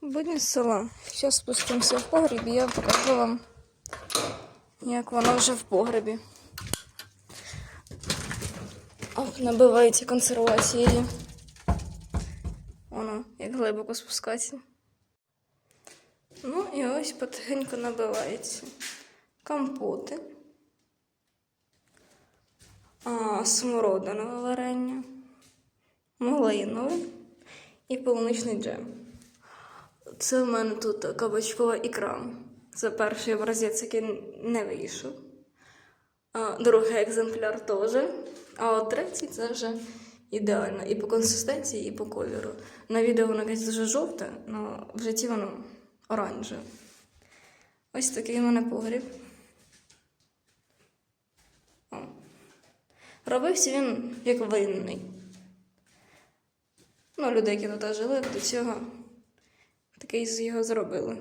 Будні села. Зараз спустимося в погріб і я покажу вам, як воно вже в погребі. Ох, набивається консервації. Воно, як глибоко спускається. Ну і ось потихеньку набивається. Компоти. А, смородинове варення, малинове і полуничний джем. Це в мене тут кабачкова ікра. Це перший образець, який не вийшов. Другий екземпляр теж. А от третій це вже ідеально. І по консистенції, і по кольору. На відео воно якесь дуже жовте, але в житті воно оранжеве. Ось такий у мене погріб. О. Робився він як винний. Ну, люди, які тут жили, до цього такий з його зробили.